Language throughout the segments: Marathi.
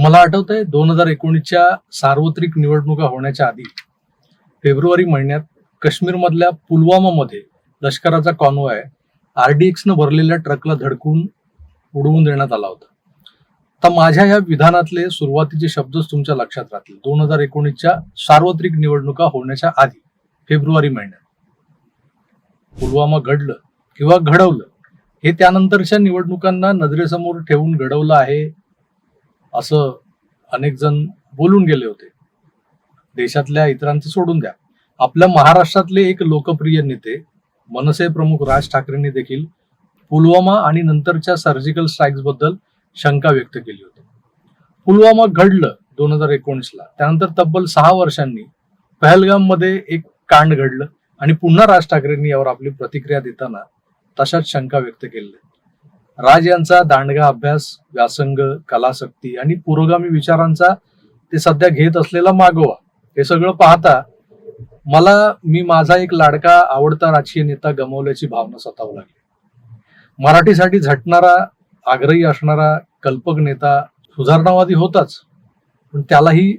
तुम्हाला आठवतंय दोन हजार एकोणीसच्या सार्वत्रिक निवडणुका होण्याच्या आधी फेब्रुवारी महिन्यात काश्मीरमधल्या पुलवामामध्ये लष्कराचा कॉन्वॉय आरडीएक्सनं भरलेल्या ट्रकला धडकून उडवून देण्यात आला होता. तर माझ्या या विधानातले सुरुवातीचे शब्दच तुमच्या लक्षात राहतील. दोन हजार एकोणीसच्या सार्वत्रिक निवडणुका होण्याच्या आधी फेब्रुवारी महिन्यात. पुलवामा घडलं किंवा घडवलं हे त्यानंतरच्या निवडणुकांना नजरेसमोर ठेवून घडवलं आहे असं अनेक जण बोलून गेले होते. देशातल्या इतरांचे सोडून द्या. आपल्या महाराष्ट्रातले एक लोकप्रिय नेते मनसे प्रमुख राज ठाकरेंनी देखील पुलवामा आणि नंतरच्या सर्जिकल स्ट्राईक्सबद्दल शंका व्यक्त केली होती. पुलवामा घडलं दोन हजार एकोणीसला. त्यानंतर तब्बल सहा वर्षांनी पहलगाममध्ये एक कांड घडलं आणि पुन्हा राज ठाकरेंनी यावर आपली प्रतिक्रिया देताना तशाच शंका व्यक्त केल्या. राज यांचा दांडगा अभ्यास व्यासंग कलाशक्ती आणि पुरोगामी विचारांचा ते सध्या घेत असलेला मागोवा हे सगळं पाहता मला मी माझा एक लाडका आवडता राजकीय नेता गमावल्याची भावना सतावू लागली. मराठीसाठी झटणारा आग्रही असणारा कल्पक नेता सुधारणावादी होताच पण त्यालाही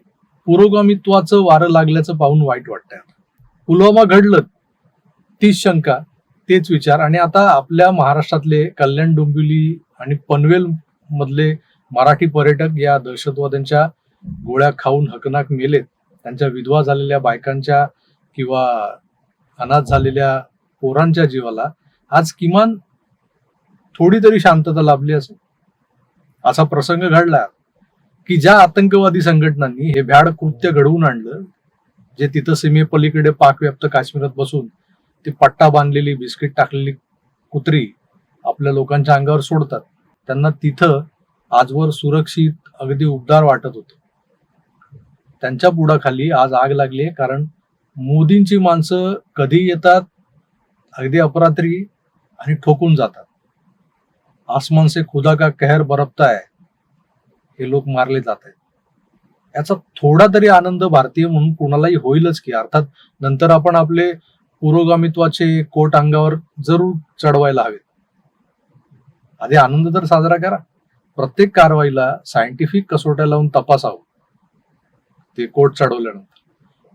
पुरोगामित्वाचं वारं लागल्याचं पाहून वाईट वाटतंय पुलवामा घडलं तीच शंका तेच विचार. आणि आता आपल्या महाराष्ट्रातले कल्याण डोंबिवली आणि पनवेल मधले मराठी पर्यटक या दहशतवाद्यांच्या गोळ्या खाऊन हकनाक मेलेत. त्यांच्या विधवा झालेल्या बायकांच्या किंवा अनाथ झालेल्या पोरांच्या जीवाला आज किमान थोडी तरी शांतता लाभली असेल. असा प्रसंग घडला की ज्या आतंकवादी संघटनांनी हे भ्याड कृत्य घडवून आणलं जे तिथं सीमेपलीकडे पाकव्याप्त काश्मीरात बसून ती पट्टा बांधलेली बिस्किट टाकलेली कुत्री आपल्या लोकांच्या अंगावर सोडतात. त्यांना तिथं आजवर सुरक्षित अगदी उबदार वाटत होते. त्यांच्या पुढाखाली आज आग लागली आहे कारण मोदींची माणसं कधी येतात अगदी अपरात्री आणि ठोकून जातात. आसमान से खुदा का कहर बरपता है हे लोक मारले जात आहेत याचा थोडा तरी आनंद भारतीय म्हणून कुणालाही होईलच की अर्थात नंतर आपण आपले पुरोगामित्वाचे कोट अंगावर जरूर चढवायला हवेत. आधी आनंद तर साजरा करा. प्रत्येक कारवाईला सायंटिफिक कसोट्या लावून तपासावं. ते कोट चढवल्यानंतर.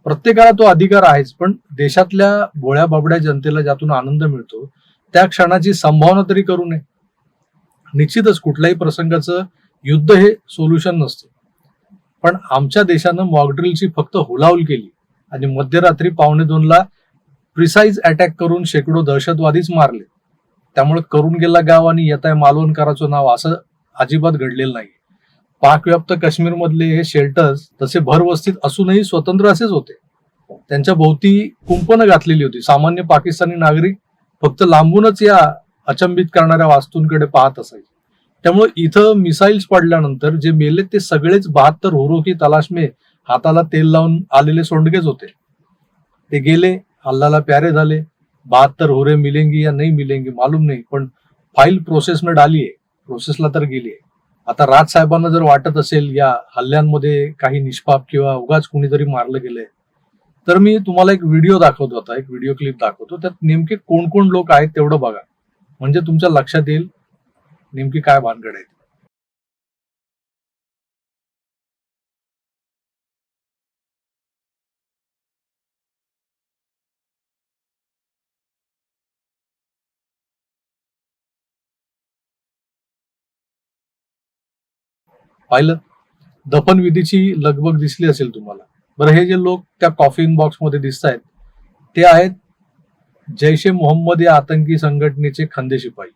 प्रत्येकाला तो अधिकार आहेच पण देशातल्या भोळ्या बाबड्या जनतेला ज्यातून आनंद मिळतो त्या क्षणाची संभावना तरी करू नये. निश्चितच कुठल्याही प्रसंगाचं युद्ध हे सोल्युशन नसतं. पण आमच्या देशानं मॉकड्रिलची फक्त हुलाहुल केली आणि मध्यरात्री पावणे दोनला प्रिसाईज अटॅक करून शेकडो दहशतवादीच मारले. त्यामुळे करून गेला गाव आणि येत आहे मालवणकराचं नाव असं अजिबात घडलेलं नाही. पाकव्याप्त काश्मीर मधले हे शेल्टर्स तसे भरवस्तीत असूनही स्वतंत्र असेच होते. त्यांच्या भोवती कुंपनं घातलेली होती. सामान्य पाकिस्तानी नागरिक फक्त लांबूनच या अचंबित करणाऱ्या वास्तूंकडे पाहत असायचे. त्यामुळे इथं मिसाईल्स पडल्यानंतर जे मेले ते सगळेच बहात्तर होरोकी तलाशमे तलाश हाताला तेल लावून आलेले सोंडगेच होते. ते गेले अल्लाला प्यारे झाले बहात्तर हुरे मिलेंगी या नाही मिलेंगी मालूम नाही पण फाईल प्रोसेस में डाली आहे प्रोसेसला तर गेली आहे आता राज साहेबांना जर वाटत असेल या हल्ल्यांमध्ये काही निष्पाप किंवा उगाच कुणीतरी मारलं गेलंय तर मी तुम्हाला एक व्हिडिओ दाखवतो आता एक व्हिडिओ क्लिप दाखवतो. त्यात नेमके कोण कोण लोक आहेत तेवढं बघा. म्हणजे तुमच्या लक्षात येईल नेमकी काय भानगड आहे पाहिलं दफनविधीची लगबग दिसली असेल तुम्हाला. बरं हे जे लोक त्या कॉफिन बॉक्समध्ये दिसत आहेत ते आहेत जैश ए मोहम्मद या आतंकी संघटनेचे खांदे शिपाई.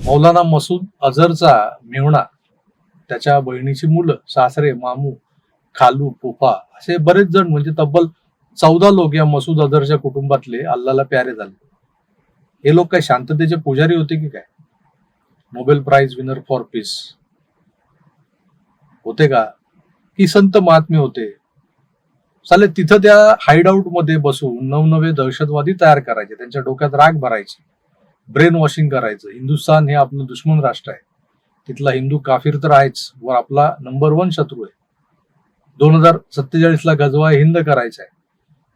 मौलाना मसूद अझरचा मेवणा त्याच्या बहिणीची मुलं सासरे मामू खालू पोफा असे बरेच जण म्हणजे तब्बल चौदा लोक या मसूद अझरच्या कुटुंबातले अल्लाला प्यारे झाले. हे लोक काय शांततेचे पुजारी होते की काय? Nobel prize winner for peace होते का? की संत महात्मे होते. चालेल तिथं त्या हाईडआउटमध्ये बसून नवनवे दहशतवादी तयार करायचे. त्यांच्या डोक्यात राग भरायचे. ब्रेन वॉशिंग करायचं. हिंदुस्थान हे आपलं दुश्मन राष्ट्र आहे. तिथला हिंदू काफिर तर आहेच. व आपला नंबर वन शत्रू आहे. दोन हजार सत्तेचाळीस ला गजवा हिंद करायचा आहे.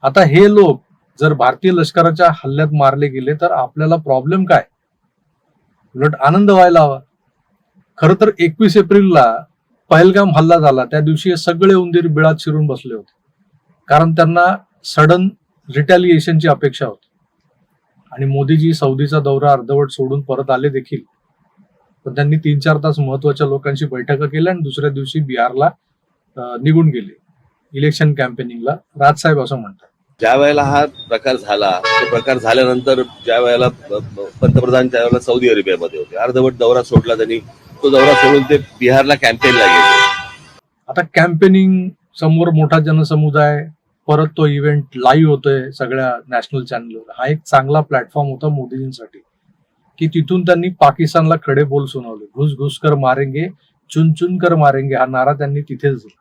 आता हे लोक जर भारतीय लष्कराच्या हल्ल्यात मारले गेले तर आपल्याला प्रॉब्लेम काय? उलट आनंद व्हायला हवा. खर तर एकवीस एप्रिलला पहलगाम हल्ला झाला. त्या दिवशी सगळे उंदीर बिळात शिरून बसले होते. कारण त्यांना सडन रिटॅलिएशनची अपेक्षा होती. आणि मोदीजी सौदीचा दौरा अर्धवट सोडून परत आले देखील. पण त्यांनी तीन चार तास महत्त्वाच्या लोकांशी बैठका केल्या आणि दुसऱ्या दिवशी बिहारला निघून गेले. इलेक्शन कॅम्पेनिंगला राजसाहेब असं म्हणतात. ज्या वेळेला हा प्रकार झाला तो प्रकार झाल्यानंतर ज्या वेळेला पंतप्रधान अ, पंतप्रधान सौदी अरेबियामध्ये होते अर्धवट दौरा सोडला त्यांनी. तो दौरा सोडून ते बिहारला कॅम्पेनला गेले. आता कॅम्पेनिंग समोर मोठा जनसमुदाय परत तो इव्हेंट लाईव्ह होतोय सगळ्या नॅशनल चॅनलवर हा एक चांगला प्लॅटफॉर्म होता मोदीजींसाठी की तिथून त्यांनी पाकिस्तानला खडे बोल सुनावले. घुस घुस कर मारेंगे चुन चुन कर मारेंगे हा नारा त्यांनी तिथेच दिला.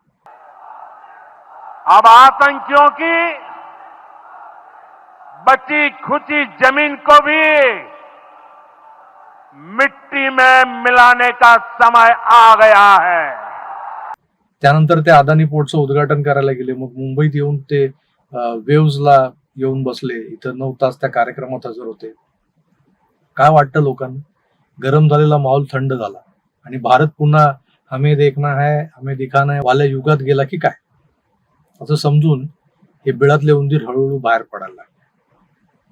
अब आतंकियों की बची खुची जमीन को भी मिट्टी में मिलाने का समय आ गया है। त्यानंतर ते अदानी पोर्टचं उद्घाटन करायला गेले. मग मुंबईत येऊन ते वेव्हजला येऊन बसले. इथं नऊ तास त्या कार्यक्रमात हजर होते. काय वाटतं लोकांना? गरम झालेला माहोल थंड झाला. आणि भारत पुन्हा हमें देखना है हमें दिखाना है वाल्या युगात गेला की काय? असं समजून हे बिळातले उंदीर हळूहळू बाहेर पडायला लागले.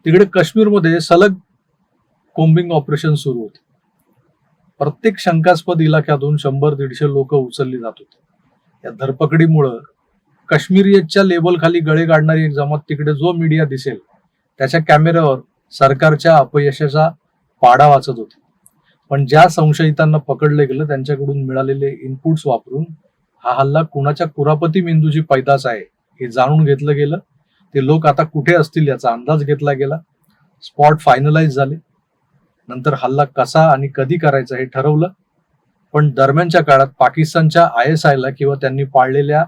तिकडे काश्मीरमध्ये सलग कोम्बिंग ऑपरेशन सुरू होते. प्रत्येक शंकास्पद इलाक्यातून शंभर दीडशे लोक उचलली जात होती. या धरपकडीमुळं काश्मीरियतच्या लेबल खाली गळे काढणारी एक जमात तिकडे जो मीडिया दिसेल त्याच्या कॅमेऱ्यावर सरकारच्या अपयशाचा पाडा वाचत होते. पण ज्या संशयितांना पकडलं गेलं त्यांच्याकडून मिळालेले इनपुट्स वापरून हा हल्ला कुणाच्या कुरापती मेंदूची पैदास आहे हे जाणून घेतलं गेलं. ते लोक आता कुठे असतील याचा अंदाज घेतला गेला. स्पॉट फायनलाइज झाले. नंतर हल्ला कसा आणि कधी करायचा हे ठरवलं. पण दरम्यानच्या काळात पाकिस्तानच्या आय एस आयला किंवा त्यांनी पाळलेल्या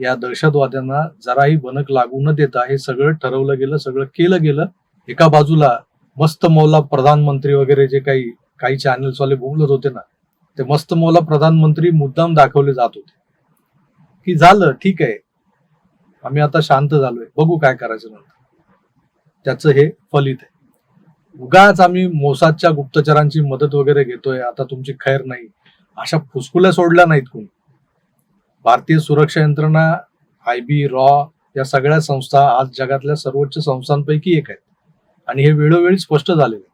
या दहशतवाद्यांना जराही बनक लागू न देता हे सगळं ठरवलं गेलं सगळं केलं गेलं. एका बाजूला मस्त मौला प्रधानमंत्री वगैरे जे काही काही चॅनल्स वाले बोलत होते ना ते मस्त मौला प्रधानमंत्री मुद्दाम दाखवले जात होते. की झालं ठीक आहे. आम्ही आता शांत झालोय. बघू काय करायचं नंतर. त्याचं हे फलित आहे. उगाच आम्ही मोसादच्या गुप्तचरांची मदत वगैरे घेतोय आता तुमची खैर नाही. अशा फुसकुल्या सोडल्या नाहीत कोणी. भारतीय सुरक्षा यंत्रणा आय बी रॉ या सगळ्या संस्था आज जगातल्या सर्वोच्च संस्थांपैकी एक आहेत. आणि हे वेळोवेळी स्पष्ट झालेलं आहे.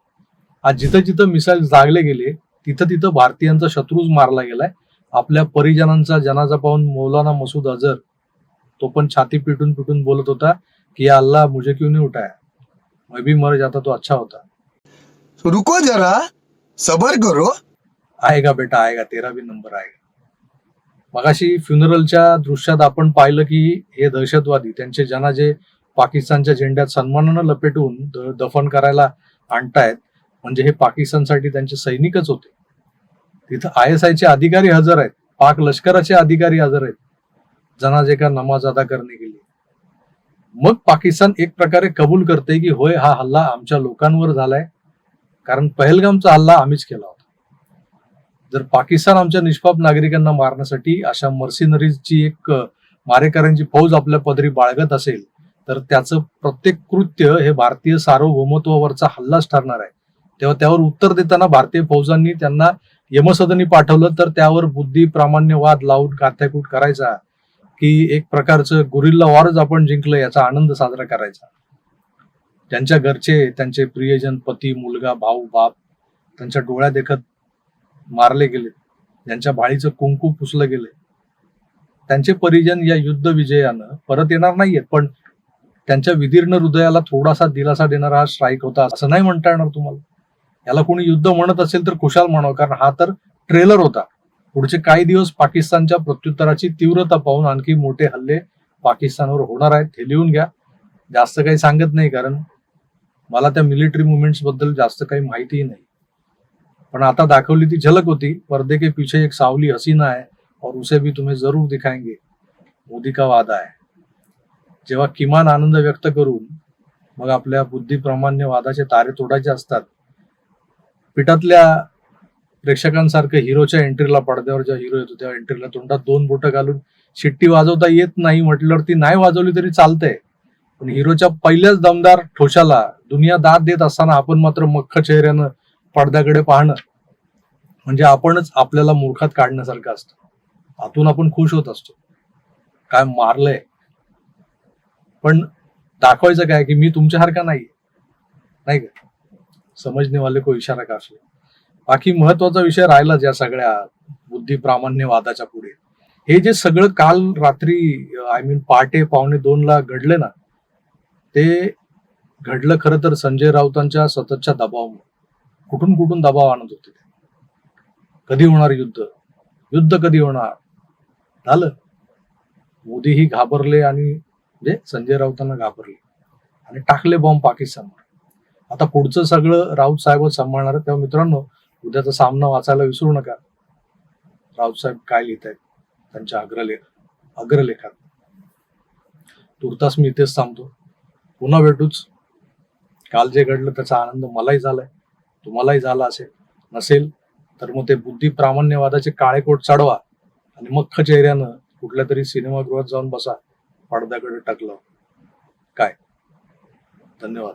आज जिथं जिथं मिसाईल जागले गेले तिथं तिथं भारतीयांचा शत्रूच मारला गेलाय. आपल्या परिजनांचा जनाजा पाहून मौलाना मसूद अझर तो पण छाती पिटून पिटून बोलत होता की या अल्लाह मुझे क्यों नहीं उठाया? मैं भी मर जाता तो अच्छा होता. रुको जरा सबर करो. आएगा बेटा आएगा तेरा भी नंबर आएगा. मगाशी फ्युनरलच्या दृश्यात आपण पाहिलं की हे दहशतवादी त्यांचे जनाजे पाकिस्तानच्या झेंड्यात सन्मानानं लपेटून द- दफन करायला आणतायत. म्हणजे हे पाकिस्तानसाठी त्यांचे सैनिकच होते. तिथं आय एस आयचे अधिकारी हजर आहेत. पाक लष्कराचे अधिकारी हजर आहेत. जनाजे का नमाज अदा करणे गेली मग पाकिस्तान एक प्रकारे कबूल करते की होय हा हल्ला आमच्या लोकांवर झालाय. कारण पहलगामचा हल्ला आम्हीच केला होता. जर पाकिस्तान आमच्या निष्पाप नागरिकांना मारण्यासाठी अशा मर्सिनरीजची एक मारेकऱ्यांची फौज आपल्या पदरी बाळगत असेल तर त्याचं प्रत्येक कृत्य हे भारतीय सार्वभौमत्वावरचा हल्लाच ठरणार आहे. तेव्हा त्यावर उत्तर देताना भारतीय फौजांनी त्यांना यमसदनी पाठवलं तर त्यावर बुद्धी प्रामाण्यवाद लावून काथ्याकूट करायचा की एक प्रकारचं गुरिल्ला वॉरच आपण जिंकलं याचा आनंद साजरा करायचा. त्यांच्या घरचे त्यांचे प्रियजन पती मुलगा भाऊ बाप त्यांच्या डोळ्या देखत मारले गेले. ज्यांच्या भाळीचं कुंकू पुसलं गेले. त्यांचे परिजन या युद्ध विजयानं परत येणार नाहीयेत पण त्यांच्या विदीर्ण हृदयाला थोडासा दिलासा देणारा हा स्ट्राईक होता. असं नाही म्हणता येणार तुम्हाला? याला कोणी युद्ध म्हणत असेल तर खुशाल म्हणावं कारण हा तर ट्रेलर होता. पुढचे काही दिवस पाकिस्तानच्या प्रत्युत्तराची तीव्रता पाहून आणखी मोठे हल्ले पाकिस्तानवर होणार आहेत हे लिहून घ्या. जास्त काही सांगत नाही कारण मला त्या मिलिटरी मुवमेंट्सबद्दल जास्त काही माहितीही नाही. पण आता दाखवली ती झलक होती. पर्दे के पीछे एक सावली हसीना आहे और उसे भी तुम्हें जरूर दिखाएंगे. मोदी का वादा आहे जेव्हा किमान आनंद व्यक्त करून मग आपल्या बुद्धिप्रामाण्य वादाचे तारे तोडायचे असतात. पिठातल्या प्रेक्षकांसारखं हिरोच्या एंट्रीला पडद्यावर जेव्हा हिरो येतो तेव्हा एंट्रीला तोंडात दोन बोटं घालून शिट्टी वाजवता येत नाही म्हटल्यावर ती नाही वाजवली तरी चालतंय. पण हिरोच्या पहिल्याच दमदार ठोशाला दुनिया दाद देत असताना आपण मात्र मख्ख चेहऱ्यानं पडद्याकडे पाहणं म्हणजे आपणच आपल्याला मूर्खात काढण्यासारखं असतं. आतून आपण खुश होत असतो. काय मारलंय? पण दाखवायचं काय की मी तुमच्यासारखा नाही नाही का? समजणेवाले को इशारा काफी बाकी महत्त्वाचा विषय राहिलाच या सगळ्या बुद्धी प्रामाण्यवादाच्या पुढे. हे जे सगळं काल रात्री आय मीन पहाटे पावणे दोन ला घडले ना ते घडलं खरं तर संजय राऊतांच्या सततच्या दबावामुळे. कुठून कुठून दबाव आणत होते? ते कधी होणार युद्ध? युद्ध कधी होणार? झालं. मोदीही घाबरले आणि म्हणजे संजय राऊतांना घाबरले. आणि टाकले बॉम्ब पाकिस्तानवर. आता पुढचं सगळं राऊत साहेब सांभाळणार तेव्हा मित्रांनो उद्याचा सामना वाचायला विसरू नका. राऊत साहेब काय लिहित आहेत? त्यांच्या अग्रलेख अग्रलेखात. तुर्तास मी इथेच थांबतो. पुन्हा भेटूच. काल जे घडलं त्याचा आनंद मलाही झालाय. तुम्हालाही झाला असेल नसेल तर मग ते बुद्धी प्रामाण्यवादाचे काळे कोट चढवा आणि मख्ख चेहऱ्यानं कुठल्या तरी सिनेमागृहात जाऊन बसा पडद्याकडे टाकलं काय? धन्यवाद.